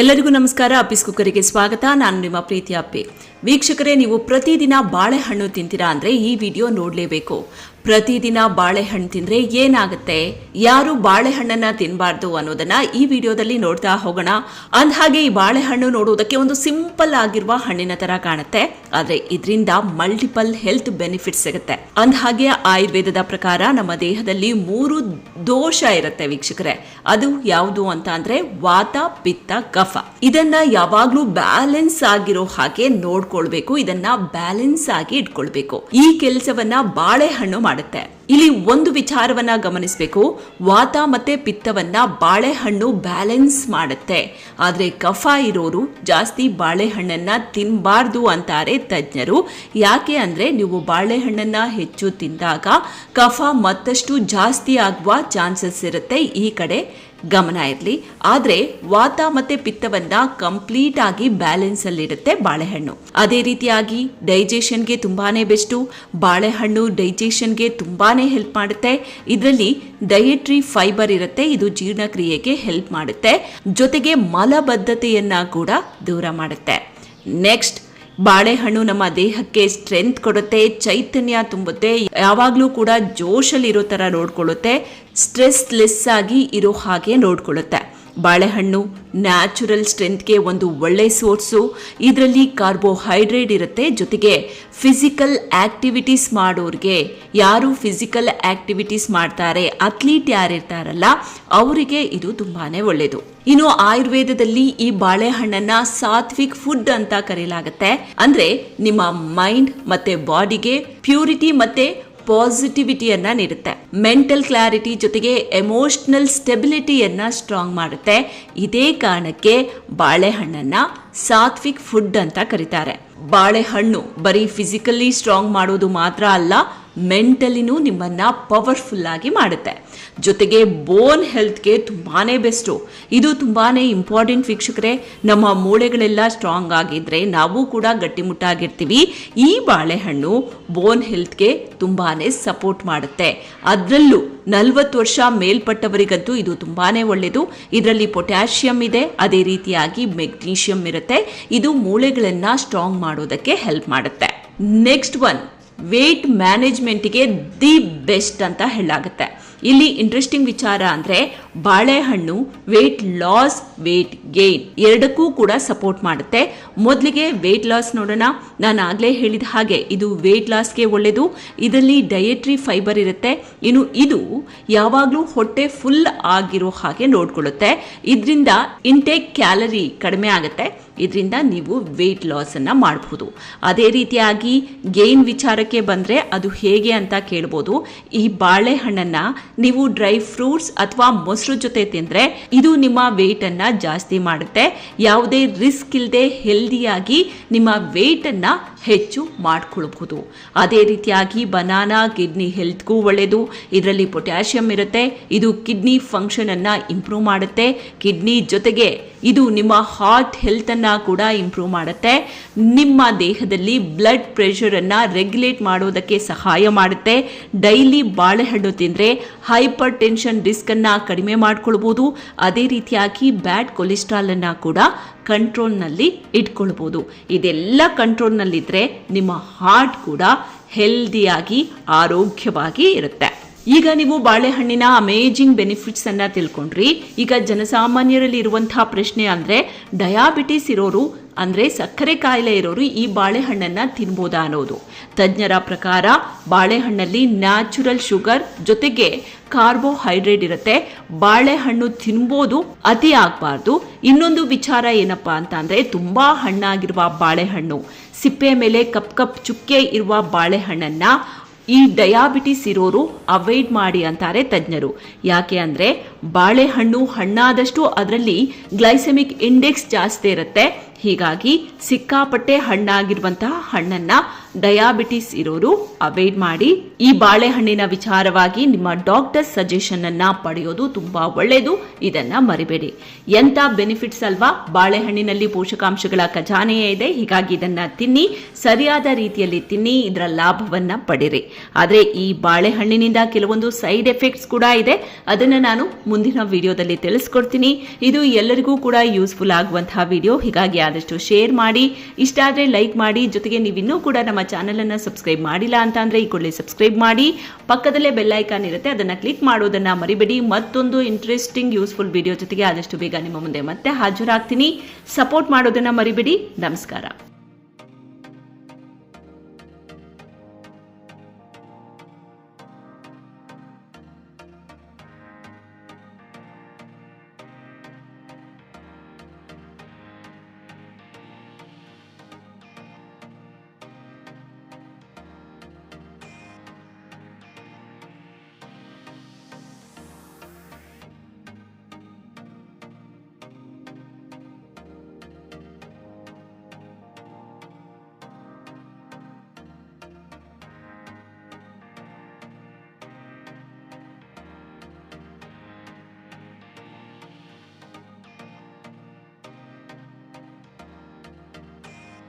ಎಲ್ಲರಿಗೂ ನಮಸ್ಕಾರ. ಅಪ್ಪಿಸ್ ಕುಕ್ಕರಿಗೆ ಸ್ವಾಗತ. ನಾನು ನಿಮ್ಮ ಪ್ರೀತಿ ಅಪ್ಪಿ. ವೀಕ್ಷಕರೇ, ನೀವು ಪ್ರತಿದಿನ ಬಾಳೆಹಣ್ಣು ತಿಂತೀರಾ ಅಂದರೆ ಈ ವಿಡಿಯೋ ನೋಡಲೇಬೇಕು. ಪ್ರತಿದಿನ ಬಾಳೆಹಣ್ಣು ತಿಂದ್ರೆ ಏನಾಗುತ್ತೆ? ಯಾರು ಬಾಳೆಹಣ್ಣನ್ನ ತಿನ್ನಬಾರ್ದು ಅನ್ನೋದನ್ನ ಈ ವಿಡಿಯೋದಲ್ಲಿ ನೋಡ್ತಾ ಹೋಗೋಣ. ಅಂದಹಾಗೆ ಈ ಬಾಳೆಹಣ್ಣು ನೋಡುವುದಕ್ಕೆ ಒಂದು ಸಿಂಪಲ್ ಆಗಿರುವ ಹಣ್ಣಿನ ತರ ಕಾಣುತ್ತೆ. ಆದ್ರೆ ಇದರಿಂದ ಮಲ್ಟಿಪಲ್ ಹೆಲ್ತ್ ಬೆನಿಫಿಟ್ ಸಿಗುತ್ತೆ. ಅಂದಹಾಗೆ ಆಯುರ್ವೇದದ ಪ್ರಕಾರ ನಮ್ಮ ದೇಹದಲ್ಲಿ ಮೂರು ದೋಷ ಇರುತ್ತೆ ವೀಕ್ಷಕರೇ. ಅದು ಯಾವುದು ಅಂತ ಅಂದ್ರೆ ವಾತ, ಪಿತ್ತ, ಕಫ. ಇದನ್ನ ಯಾವಾಗ್ಲೂ ಬ್ಯಾಲೆನ್ಸ್ ಆಗಿರೋ ಹಾಗೆ ನೋಡ್ಕೊಳ್ಬೇಕು. ಇದನ್ನ ಬ್ಯಾಲೆನ್ಸ್ ಆಗಿ ಇಟ್ಕೊಳ್ಬೇಕು. ಈ ಕೆಲಸವನ್ನ ಬಾಳೆಹಣ್ಣು ಮಾಡುತ್ತೆ. ಇಲ್ಲಿ ಒಂದು ವಿಚಾರವನ್ನ ಗಮನಿಸಬೇಕು. ವಾತ ಮತ್ತೆ ಪಿತ್ತವನ್ನ ಬಾಳೆಹಣ್ಣು ಬ್ಯಾಲೆನ್ಸ್ ಮಾಡುತ್ತೆ. ಆದ್ರೆ ಕಫ ಇರೋರು ಜಾಸ್ತಿ ಬಾಳೆಹಣ್ಣನ್ನ ತಿನ್ನಬಾರ್ದು ಅಂತಾರೆ ತಜ್ಞರು. ಯಾಕೆ ಅಂದ್ರೆ ನೀವು ಬಾಳೆಹಣ್ಣನ್ನ ಹೆಚ್ಚು ತಿಂದಾಗ ಕಫ ಮತ್ತಷ್ಟು ಜಾಸ್ತಿ ಆಗುವ ಚಾನ್ಸಸ್ ಇರುತ್ತೆ ಈ ಕಡೆ. ಗಮನ ಇರಲಿ. ಆದರೆ ವಾತ ಮತ್ತೆ ಪಿತ್ತವನ್ನ ಕಂಪ್ಲೀಟ್ ಆಗಿ ಬ್ಯಾಲೆನ್ಸ್ ಅಲ್ಲಿರುತ್ತೆ ಬಾಳೆಹಣ್ಣು. ಅದೇ ರೀತಿಯಾಗಿ ಡೈಜೆಷನ್ಗೆ ತುಂಬಾನೇ ಬೆಸ್ಟು. ಬಾಳೆಹಣ್ಣು ಡೈಜೆಷನ್ಗೆ ತುಂಬಾನೇ ಹೆಲ್ಪ್ ಮಾಡುತ್ತೆ. ಇದರಲ್ಲಿ ಡಯಟ್ರಿ ಫೈಬರ್ ಇರುತ್ತೆ. ಇದು ಜೀರ್ಣಕ್ರಿಯೆಗೆ ಹೆಲ್ಪ್ ಮಾಡುತ್ತೆ. ಜೊತೆಗೆ ಮಲಬದ್ಧತೆಯನ್ನು ಕೂಡ ದೂರ ಮಾಡುತ್ತೆ. ನೆಕ್ಸ್ಟ್ ಬಾಳೆಹಣ್ಣು ನಮ್ಮ ದೇಹಕ್ಕೆ ಸ್ಟ್ರೆಂತ್ ಕೊಡುತ್ತೆ, ಚೈತನ್ಯ ತುಂಬುತ್ತೆ, ಯಾವಾಗಲೂ ಕೂಡ ಜೋಶಲ್ಲಿರೋ ಥರ ನೋಡ್ಕೊಳ್ಳುತ್ತೆ ಸ್ಟ್ರೆಸ್ ಲೆಸ್ ಆಗಿ ಇರೋ ಹಾಗೆ ನೋಡ್ಕೊಳ್ಳುತ್ತೆ. ಬಾಳೆಹಣ್ಣು ನ್ಯಾಚುರಲ್ ಸ್ಟ್ರೆಂತ್ಗೆ ಒಂದು ಒಳ್ಳೆ ಸೋರ್ಸು ಇದರಲ್ಲಿ ಕಾರ್ಬೋಹೈಡ್ರೇಟ್ ಇರುತ್ತೆ, ಜೊತೆಗೆ ಫಿಸಿಕಲ್ ಆಕ್ಟಿವಿಟೀಸ್ ಮಾಡೋರಿಗೆ ಯಾರು ಫಿಸಿಕಲ್ ಆಕ್ಟಿವಿಟೀಸ್ ಮಾಡ್ತಾರೆ ಅಥ್ಲೀಟ್ ಯಾರಿರ್ತಾರಲ್ಲ, ಅವರಿಗೆ ಇದು ತುಂಬಾ ಒಳ್ಳೆಯದು ಇನ್ನು ಆಯುರ್ವೇದದಲ್ಲಿ ಈ ಬಾಳೆಹಣ್ಣನ್ನ ಸಾತ್ವಿಕ್ ಫುಡ್ ಅಂತ ಕರೆಯಲಾಗುತ್ತೆ. ಅಂದ್ರೆ ನಿಮ್ಮ ಮೈಂಡ್ ಮತ್ತೆ ಬಾಡಿಗೆ ಪ್ಯೂರಿಟಿ ಮತ್ತೆ ಪಾಸಿಟಿವಿಟಿಯನ್ನ ನೀಡುತ್ತೆ. ಮೆಂಟಲ್ ಕ್ಲಾರಿಟಿ ಜೊತೆಗೆ ಎಮೋಷನಲ್ ಸ್ಟೆಬಿಲಿಟಿಯನ್ನ ಸ್ಟ್ರಾಂಗ್ ಮಾಡುತ್ತೆ. ಇದೇ ಕಾರಣಕ್ಕೆ ಬಾಳೆಹಣ್ಣನ್ನ ಸಾತ್ವಿಕ್ ಫುಡ್ ಅಂತ ಕರೀತಾರೆ. ಬಾಳೆಹಣ್ಣು ಬರೀ ಫಿಸಿಕಲಿ ಸ್ಟ್ರಾಂಗ್ ಮಾಡೋದು ಮಾತ್ರ ಅಲ್ಲ, ಮೆಂಟಲಿನೂ ನಿಮ್ಮನ್ನ ಪವರ್ಫುಲ್ ಆಗಿ ಮಾಡುತ್ತೆ. ಜೊತೆಗೆ ಬೋನ್ ಹೆಲ್ತ್ಗೆ ತುಂಬಾನೇ ಬೆಸ್ಟು. ಇದು ತುಂಬಾನೇ ಇಂಪಾರ್ಟೆಂಟ್ ವೀಕ್ಷಕರೇ. ನಮ್ಮ ಮೂಳೆಗಳೆಲ್ಲ ಸ್ಟ್ರಾಂಗ್ ಆಗಿದ್ರೆ ನಾವು ಕೂಡ ಗಟ್ಟಿಮುಟ್ಟಾಗಿರ್ತೀವಿ. ಈ ಬಾಳೆಹಣ್ಣು ಬೋನ್ ಹೆಲ್ತ್ಗೆ ತುಂಬಾನೇ ಸಪೋರ್ಟ್ ಮಾಡುತ್ತೆ. ಅದರಲ್ಲೂ ನಲವತ್ತು ವರ್ಷ ಮೇಲ್ಪಟ್ಟವರಿಗಂತೂ ಇದು ತುಂಬಾನೇ ಒಳ್ಳೆಯದು ಇದರಲ್ಲಿ ಪೊಟ್ಯಾಷಿಯಂ ಇದೆ, ಅದೇ ರೀತಿಯಾಗಿ ಮೆಗ್ನೀಷಿಯಂ ಇರುತ್ತೆ. ಇದು ಮೂಳೆಗಳನ್ನು ಸ್ಟ್ರಾಂಗ್ ಮಾಡೋದಕ್ಕೆ ಹೆಲ್ಪ್ ಮಾಡುತ್ತೆ. ನೆಕ್ಸ್ಟ್ ಒನ್, ವೇಟ್ ಮ್ಯಾನೇಜ್ಮೆಂಟ್ಗೆ ದಿ ಬೆಸ್ಟ್ ಅಂತ ಹೇಳಲಾಗುತ್ತೆ. ಇಲ್ಲಿ ಇಂಟ್ರೆಸ್ಟಿಂಗ್ ವಿಚಾರ ಅಂದರೆ ಬಾಳೆಹಣ್ಣು ವೆಯ್ಟ್ ಲಾಸ್ ವೆಯ್ಟ್ ಗೇನ್ ಎರಡಕ್ಕೂ ಕೂಡ ಸಪೋರ್ಟ್ ಮಾಡುತ್ತೆ. ಮೊದಲಿಗೆ ವೆಯ್ಟ್ ಲಾಸ್ ನೋಡೋಣ. ನಾನು ಆಗಲೇ ಹೇಳಿದ ಹಾಗೆ ಇದು ವೆಯ್ಟ್ ಲಾಸ್ಗೆ ಒಳ್ಳೆಯದು ಇದರಲ್ಲಿ ಡಯಟ್ರಿ ಫೈಬರ್ ಇರುತ್ತೆ. ಇನ್ನು ಇದು ಯಾವಾಗಲೂ ಹೊಟ್ಟೆ ಫುಲ್ ಆಗಿರೋ ಹಾಗೆ ನೋಡ್ಕೊಳ್ಳುತ್ತೆ. ಇದರಿಂದ ಇಂಟೇಕ್ ಕ್ಯಾಲರಿ ಕಡಿಮೆ ಆಗುತ್ತೆ. ಇದರಿಂದ ನೀವು ವೆಯ್ಟ್ ಲಾಸನ್ನು ಮಾಡಬಹುದು ಅದೇ ರೀತಿಯಾಗಿ ಗೇನ್ ವಿಚಾರಕ್ಕೆ ಬಂದ್ರೆ ಅದು ಹೇಗೆ ಅಂತ ಕೇಳ್ಬೋದು. ಈ ಬಾಳೆಹಣ್ಣನ್ನ ನೀವು ಡ್ರೈ ಫ್ರೂಟ್ಸ್ ಅಥವಾ ಮೊಸರು ಜೊತೆ ತಿಂದರೆ ಇದು ನಿಮ್ಮ ವೆಯ್ಟನ್ನು ಜಾಸ್ತಿ ಮಾಡುತ್ತೆ. ಯಾವುದೇ ರಿಸ್ಕ್ ಇಲ್ಲದೆ ಹೆಲ್ದಿಯಾಗಿ ನಿಮ್ಮ ವೆಯ್ಟನ್ನು ಹೆಚ್ಚು ಮಾಡಿಕೊಳ್ಬಹುದು. ಅದೇ ರೀತಿಯಾಗಿ ಬನಾನಾ ಕಿಡ್ನಿ ಹೆಲ್ತ್ಗೂ ಒಳ್ಳೆಯದು ಇದರಲ್ಲಿ ಪೊಟ್ಯಾಷಿಯಂ ಇರುತ್ತೆ. ಇದು ಕಿಡ್ನಿ ಫಂಕ್ಷನ್ ಅನ್ನ ಇಂಪ್ರೂವ್ ಮಾಡುತ್ತೆ. ಕಿಡ್ನಿ ಜೊತೆಗೆ ಇದು ನಿಮ್ಮ ಹಾರ್ಟ್ ಹೆಲ್ತ್ ಅನ್ನ ಕೂಡ ಇಂಪ್ರೂವ್ ಮಾಡುತ್ತೆ. ನಿಮ್ಮ ದೇಹದಲ್ಲಿ ಬ್ಲಡ್ ಪ್ರೆಷರನ್ನು ರೆಗ್ಯುಲೇಟ್ ಮಾಡೋದಕ್ಕೆ ಸಹಾಯ ಮಾಡುತ್ತೆ. ಡೈಲಿ ಬಾಳೆಹಣ್ಣು ತಿಂದ್ರೆ ಹೈಪರ್ ಟೆನ್ಷನ್ ರಿಸ್ಕ್ ಅನ್ನ ಕಡಿಮೆ ಮಾಡ್ಕೊಳ್ಬಹುದು ಅದೇ ರೀತಿಯಾಗಿ ಬ್ಯಾಡ್ ಕೊಲೆಸ್ಟ್ರಾಲನ್ನು ಕೂಡ ಕಂಟ್ರೋಲ್ನಲ್ಲಿ ಇಟ್ಕೊಳ್ಬೋದು. ಇದೆಲ್ಲ ಕಂಟ್ರೋಲ್ನಲ್ಲಿದ್ದರೆ ನಿಮ್ಮ ಹಾರ್ಟ್ ಕೂಡ ಹೆಲ್ದಿಯಾಗಿ ಆರೋಗ್ಯವಾಗಿ ಇರುತ್ತೆ. ಈಗ ನೀವು ಬಾಳೆಹಣ್ಣಿನ ಅಮೇಜಿಂಗ್ ಬೆನಿಫಿಟ್ಸ್ ಅನ್ನ ತಿಳ್ಕೊಂಡ್ರಿ. ಈಗ ಜನಸಾಮಾನ್ಯರಲ್ಲಿ ಇರುವಂತಹ ಪ್ರಶ್ನೆ ಅಂದ್ರೆ, ಡಯಾಬಿಟಿಸ್ ಇರೋರು ಅಂದ್ರೆ ಸಕ್ಕರೆ ಕಾಯಿಲೆ ಇರೋರು ಈ ಬಾಳೆಹಣ್ಣನ್ನ ತಿನ್ಬೋದಾ ಅನ್ನೋದು. ತಜ್ಞರ ಪ್ರಕಾರ, ಬಾಳೆಹಣ್ಣಲ್ಲಿ ನ್ಯಾಚುರಲ್ ಶುಗರ್ ಜೊತೆಗೆ ಕಾರ್ಬೋಹೈಡ್ರೇಟ್ ಇರುತ್ತೆ. ಬಾಳೆಹಣ್ಣು ತಿನ್ಬೋದು, ಅತಿ ಆಗಬಾರ್ದು. ಇನ್ನೊಂದು ವಿಚಾರ ಏನಪ್ಪಾ ಅಂತ ಅಂದ್ರೆ, ತುಂಬಾ ಹಣ್ಣಾಗಿರುವ ಬಾಳೆಹಣ್ಣು, ಸಿಪ್ಪೆ ಮೇಲೆ ಕಪ್ ಕಪ್ ಚುಕ್ಕೆ ಇರುವ ಬಾಳೆಹಣ್ಣನ್ನ ಈ ಡಯಾಬಿಟಿಸ್ ಇರೋರು ಅವಾಯ್ಡ್ ಮಾಡಿ ಅಂತಾರೆ ತಜ್ಞರು. ಯಾಕೆ ಅಂದರೆ ಬಾಳೆಹಣ್ಣು ಹಣ್ಣಾದಷ್ಟು ಅದರಲ್ಲಿ ಗ್ಲೈಸೆಮಿಕ್ ಇಂಡೆಕ್ಸ್ ಜಾಸ್ತಿ ಇರುತ್ತೆ. ಹೀಗಾಗಿ ಸಿಕ್ಕಾಪಟ್ಟೆ ಹಣ್ಣಾಗಿರುವಂತಹ ಹಣ್ಣನ್ನ ಡಯಾಬಿಟಿಸ್ ಇರೋರು ಅವಾಯ್ಡ್ ಮಾಡಿ. ಈ ಬಾಳೆಹಣ್ಣಿನ ವಿಚಾರವಾಗಿ ನಿಮ್ಮ ಡಾಕ್ಟರ್ ಸಜೆಷನ್ ಅನ್ನ ಪಡೆಯೋದು ತುಂಬಾ ಒಳ್ಳೆಯದು ಇದನ್ನ ಮರಿಬೇಡಿ. ಎಂತ ಬೆನಿಫಿಟ್ಸ್ ಅಲ್ವಾ? ಬಾಳೆಹಣ್ಣಿನಲ್ಲಿ ಪೋಷಕಾಂಶಗಳ ಖಜಾನೆಯೇ ಇದೆ, ಹೀಗಾಗಿ ಇದನ್ನ ತಿನ್ನಿ, ಸರಿಯಾದ ರೀತಿಯಲ್ಲಿ ತಿನ್ನಿ, ಇದರ ಲಾಭವನ್ನ ಪಡೆಯಿರಿ ಆದರೆ ಈ ಬಾಳೆಹಣ್ಣಿನಿಂದ ಕೆಲವೊಂದು ಸೈಡ್ ಎಫೆಕ್ಟ್ಸ್ ಕೂಡ ಇದೆ. ಅದನ್ನ ನಾನು ಮುಂದಿನ ವಿಡಿಯೋದಲ್ಲಿ ತಿಳಿಸ್ಕೊಡ್ತೀನಿ. ಇದು ಎಲ್ಲರಿಗೂ ಕೂಡ ಯೂಸ್ಫುಲ್ ಆಗುವಂತಹ ವಿಡಿಯೋ, ಹೀಗಾಗಿ ಆದಷ್ಟು ಶೇರ್ ಮಾಡಿ. ಇಷ್ಟ ಆದರೆ ಲೈಕ್ ಮಾಡಿ. ಜೊತೆಗೆ ನೀವಿನ್ನೂ ಕೂಡ ನಮ್ಮ ಚಾನಲನ್ನು ಸಬ್ಸ್ಕ್ರೈಬ್ ಮಾಡಿಲ್ಲ ಅಂತ ಅಂದ್ರೆ ಈ ಕೂಡಲೇ ಸಬ್ಸ್ಕ್ರೈಬ್ ಮಾಡಿ. ಪಕ್ಕದಲ್ಲೇ ಬೆಲ್ ಐಕಾನ್ ಇರುತ್ತೆ, ಅದನ್ನ ಕ್ಲಿಕ್ ಮಾಡೋದನ್ನ ಮರಿಬೇಡಿ. ಮತ್ತೊಂದು ಇಂಟ್ರೆಸ್ಟಿಂಗ್ ಯೂಸ್ಫುಲ್ ವಿಡಿಯೋ ಜೊತೆಗೆ ಆದಷ್ಟು ಬೇಗ ನಿಮ್ಮ ಮುಂದೆ ಮತ್ತೆ ಹಾಜರಾಗ್ತೀನಿ. ಸಪೋರ್ಟ್ ಮಾಡೋದನ್ನ ಮರಿಬೇಡಿ. ನಮಸ್ಕಾರ.